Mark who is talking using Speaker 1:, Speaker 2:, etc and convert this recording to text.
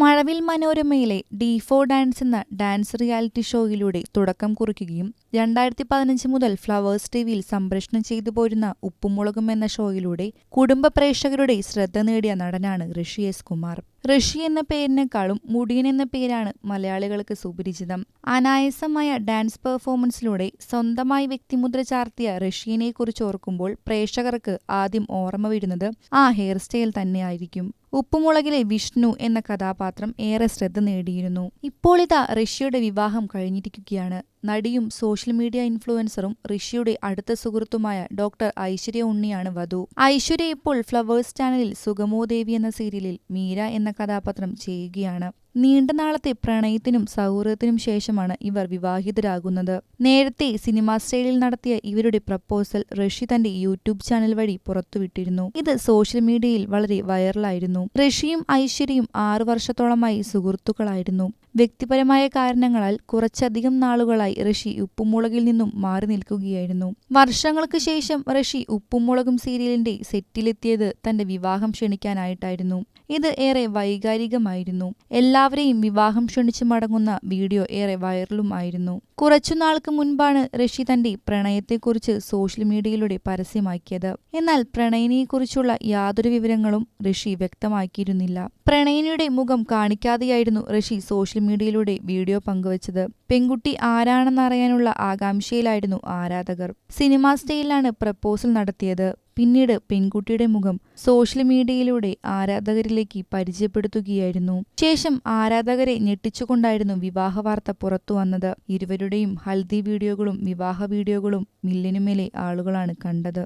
Speaker 1: മഴവിൽ മനോരമയിലെ D four dance എന്ന dance reality ഷോയിലൂടെ തുടക്കം കുറിക്കുകയും രണ്ടായിരത്തി പതിനഞ്ച് മുതൽ ഫ്ലവേഴ്സ് ടിവിയിൽ സംപ്രേഷണം ചെയ്തു പോരുന്ന ഉപ്പുമുളകും എന്ന ഷോയിലൂടെ കുടുംബ പ്രേക്ഷകരുടെ ശ്രദ്ധ നേടിയ നടനാണ് ഋഷി എസ് കുമാർ. ഋഷി എന്ന പേരിനേക്കാളും മുടിയൻ എന്ന പേരാണ് മലയാളികൾക്ക് സുപരിചിതം. അനായാസമായ ഡാൻസ് പെർഫോമൻസിലൂടെ സ്വന്തമായി വ്യക്തിമുദ്ര ചാർത്തിയ ഋഷിയനെ കുറിച്ച് ഓർക്കുമ്പോൾ പ്രേക്ഷകർക്ക് ആദ്യം ഓർമ്മ വരുന്നത് ആ ഹെയർ സ്റ്റൈൽ തന്നെയായിരിക്കും. ഉപ്പുമുളകിലെ വിഷ്ണു എന്ന കഥാപാത്രം ഏറെ ശ്രദ്ധ നേടിയിരുന്നു. ഇപ്പോൾ ഇതാ ഋഷിയുടെ വിവാഹം കഴിഞ്ഞിരിക്കുകയാണ്. നടിയും സോഷ്യൽ മീഡിയ ഇൻഫ്ലുവൻസറും ഋഷിയുടെ അടുത്ത സുഹൃത്തുമായ ഡോക്ടർ ഐശ്വര്യ ഉണ്ണിയാണ് വധു. ഐശ്വര്യ ഇപ്പോൾ ഫ്ലവേഴ്സ് ചാനലിൽ സുഗമോദേവി എന്ന സീരിയലിൽ മീര എന്ന കഥാപാത്രം ചെയ്യുകയാണ്. നീണ്ട നാളത്തെ പ്രണയത്തിനും സൗഹൃദത്തിനും ശേഷമാണ് ഇവർ വിവാഹിതരാകുന്നത്. നേരത്തെ സിനിമാ സ്റ്റൈലിൽ നടത്തിയ ഇവരുടെ പ്രപ്പോസൽ റഷി തന്റെ യൂട്യൂബ് ചാനൽ വഴി പുറത്തുവിട്ടിരുന്നു. ഇത് സോഷ്യൽ മീഡിയയിൽ വളരെ വൈറലായിരുന്നു. റഷിയും ഐശ്വര്യയും ആറു വർഷത്തോളമായി സുഹൃത്തുക്കളായിരുന്നു. വ്യക്തിപരമായ കാരണങ്ങളാൽ കുറച്ചധികം നാളുകളായി ഋഷി ഉപ്പുമുളകിൽ നിന്നും മാറി നിൽക്കുകയായിരുന്നു. വർഷങ്ങൾക്ക് ശേഷം ഋഷി ഉപ്പുമുളകും സീരിയലിന്റെ സെറ്റിലെത്തിയത് തന്റെ വിവാഹം ക്ഷണിക്കാനായിട്ടായിരുന്നു. ഇത് ഏറെ വൈകാരികമായിരുന്നു. എല്ലാവരെയും വിവാഹം ക്ഷണിച്ചു മടങ്ങുന്ന വീഡിയോ ഏറെ വൈറലുമായിരുന്നു കുറച്ചുനാൾക്ക് മുൻപാണ് ഋഷി തന്റെ പ്രണയത്തെക്കുറിച്ച് സോഷ്യൽ മീഡിയയിലൂടെ പരസ്യമാക്കിയത്. എന്നാൽ പ്രണയിനിയെക്കുറിച്ചുള്ള യാതൊരു വിവരങ്ങളും ഋഷി വ്യക്തമാക്കിയിരുന്നില്ല. പ്രണയിനിയുടെ മുഖം കാണിക്കാതെയായിരുന്നു ഋഷി സോഷ്യൽ മീഡിയയിലൂടെ വീഡിയോ പങ്കുവച്ചത്. പെൺകുട്ടി ആരാണെന്നറിയാനുള്ള ആകാംക്ഷയിലായിരുന്നു ആരാധകർ. സിനിമാ സ്റ്റൈലിലാണ് പ്രപ്പോസൽ നടത്തിയത്. പിന്നീട് പെൺകുട്ടിയുടെ മുഖം സോഷ്യൽ മീഡിയയിലൂടെ ആരാധകരിലേക്ക് പരിചയപ്പെടുത്തുകയായിരുന്നു. ശേഷം ആരാധകരെ ഞെട്ടിച്ചുകൊണ്ടായിരുന്നു വിവാഹ വാർത്ത പുറത്തു വന്നത്. ഇരുവരുടെയും ഹൽദി വീഡിയോകളും വിവാഹ വീഡിയോകളും മില്ലിനുമേലെ ആളുകളാണ് കണ്ടത്.